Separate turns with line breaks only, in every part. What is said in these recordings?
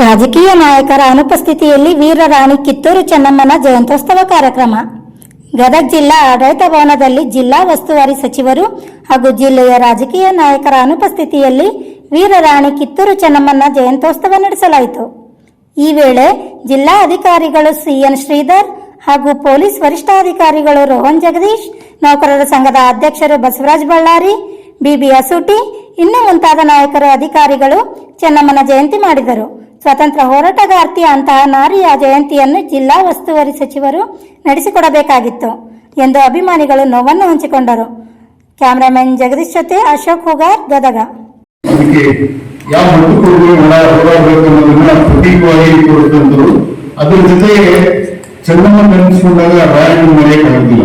ರಾಜಕೀಯ ನಾಯಕರ ಅನುಪಸ್ಥಿತಿಯಲ್ಲಿ ವೀರರಾಣಿ ಕಿತ್ತೂರು ಚೆನ್ನಮ್ಮನ ಜಯಂತ್ಯೋತ್ಸವ ಕಾರ್ಯಕ್ರಮ. ಗದಗ ಜಿಲ್ಲಾ ಆಡಳಿತ ಭವನದಲ್ಲಿ ಜಿಲ್ಲಾ ಉಸ್ತುವಾರಿ ಸಚಿವರು ಹಾಗೂ ಜಿಲ್ಲೆಯ ರಾಜಕೀಯ ನಾಯಕರ ಅನುಪಸ್ಥಿತಿಯಲ್ಲಿ ವೀರರಾಣಿ ಕಿತ್ತೂರು ಚೆನ್ನಮ್ಮನ ಜಯಂತ್ಯೋತ್ಸವ ನಡೆಸಲಾಯಿತು. ಈ ವೇಳೆ ಜಿಲ್ಲಾ ಅಧಿಕಾರಿಗಳು ಸಿಎನ್ ಶ್ರೀಧರ್ ಹಾಗೂ ಪೊಲೀಸ್ ವರಿಷ್ಠಾಧಿಕಾರಿಗಳು ರೋಹನ್ ಜಗದೀಶ್, ನೌಕರರ ಸಂಘದ ಅಧ್ಯಕ್ಷರು ಬಸವರಾಜ್ ಬಳ್ಳಾರಿ ಬಿಬಿ ಅಸೂಟಿ ಇನ್ನು ಮುಂತಾದ ನಾಯಕರು ಅಧಿಕಾರಿಗಳು ಚೆನ್ನಮ್ಮನ ಜಯಂತಿ ಮಾಡಿದರು. ಸ್ವತಂತ್ರ ಹೋರಾಟಗಾರ್ತಿ ಅಂತಹ ನಾರಿಯ ಜಯಂತಿಯನ್ನು ಜಿಲ್ಲಾ ಉಸ್ತುವಾರಿ ಸಚಿವರು ನಡೆಸಿಕೊಡಬೇಕಾಗಿತ್ತು ಎಂದು ಅಭಿಮಾನಿಗಳು ನೋವನ್ನು ಹಂಚಿಕೊಂಡರು. ಕ್ಯಾಮರಾಮನ್ ಜಗದೀಶ್ ಜೊತೆ ಅಶೋಕ್ ಹುಗಾರ್, ಗದಗ.
ಯಾವ ಅದ್ರ ಜೊತೆಗೆ ಚೆನ್ನಮ್ಮ ನೆನೆಸ್ಕೊಂಡಾಗ ರಾಯಣ್ಣ ಮರೆಯಕ್ಕಾಗುದಿಲ್ಲ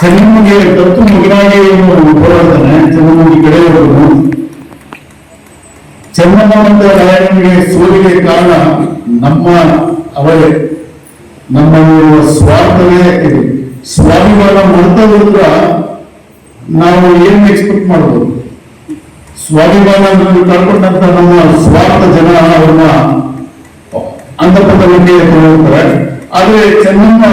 ಚೆನ್ನಮ್ಮಗೆ ತತ್ತು ಮಗನಾಗಿ ಹೋರಾಡ್ತಾನೆ ಚೆನ್ನಮ್ಮನ ಕಡೆ ಚೆನ್ನಮ್ಮ ಮತ್ತು ಸೋಲಿಗೆ ಕಾರಣ ನಮ್ಮ ಅವರೇ. ನಮ್ಮ ಸ್ವಾರ್ಥವೇ ಇದೆ ಸ್ವಾಭಿಮಾನ ಮಾಡ್ತಾ ಹೋದ್ರ ನಾವು ಏನ್ ಎಕ್ಸ್ಪೆಕ್ಟ್ ಮಾಡಬಹುದು ಸ್ವಾಭಿಮಾನ ಕಳ್ಕೊಂಡಂತ ನಮ್ಮ ಸ್ವಾರ್ಥ ಜನ ಅವ್ರನ್ನ ಅಂತಪದಕ್ಕೆ ಹೋಗ್ತಾರೆ ಆದ್ರೆ ಚೆನ್ನಮ್ಮ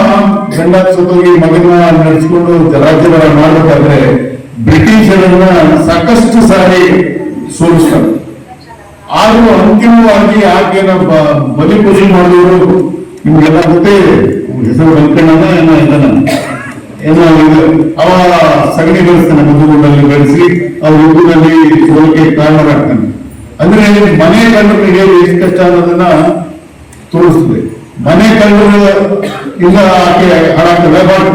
ಗಂಡ ಸುತ್ತೋಗಿ ಮಗನ ನಡೆಸಿಕೊಂಡು ಜರಾಜರ ಮಾಡಬೇಕಾದ್ರೆ ಬ್ರಿಟಿಷರನ್ನ ಸಾಕಷ್ಟು ಸಾರಿ ಸೋಲಿಸ್ತಾರೆ. ಆದ್ರೂ ಅಂತಿಮವಾಗಿ ಯಾಕೆ ನಮ್ಮ ಬಲಿ ಪೂಜೆ ಮಾಡಿದವರು ನಿಮ್ಗೆಲ್ಲ ಗೊತ್ತೇ ಹೆಸರು ವೆಂಕಣ್ಣನ ಏನೋ ಇದನ್ನ ಏನೋ ಇದು ಅವ ಸಗಣಿ ಬೆಳೆಸ್ತಾನೆ ಮಧುಗುಂಡಲ್ಲಿ ಬೆಳೆಸಿ ಅವ್ರ ಯುದ್ಧದಲ್ಲಿ ಸೋಲಿಗೆ ಕಾರಣರಾಗ್ತಾನೆ ಅಂದ್ರೆ ಮನೆ ಕಂಡರಿಗೆ ಎಷ್ಟು ಕಷ್ಟ ಅನ್ನೋದನ್ನ ತೋರಿಸ್ತದೆ. ಮನೆ ಕಂಡರು ಇಲ್ಲ, ಆಕೆ ಹಾಳಾಗ್ತದೆ but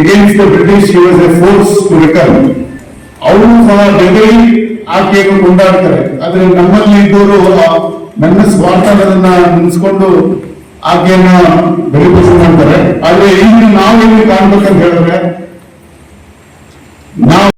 against the British force to recall ಅವರು ಸಹ ಬೆದರಿ ಕೇಕ್ ಕೊಂಡಾಡ್ತಾರೆ ಆದ್ರೆ ನಮ್ಮಲ್ಲಿ ಇದ್ದವರು, ಆ, ನನ್ನ ಸ್ವಾರ್ಥಗಳನ್ನ ನೆನೆಸ್ಕೊಂಡು ಆಕೆಯನ್ನ ಬೆಳಿಪಡಿಸಿ ಮಾಡ್ತಾರೆ ಆದ್ರೆ ಇಲ್ಲಿ ನಾವೇನು ಕಾಣ್ಬೇಕಂತ ಹೇಳಿದ್ರೆ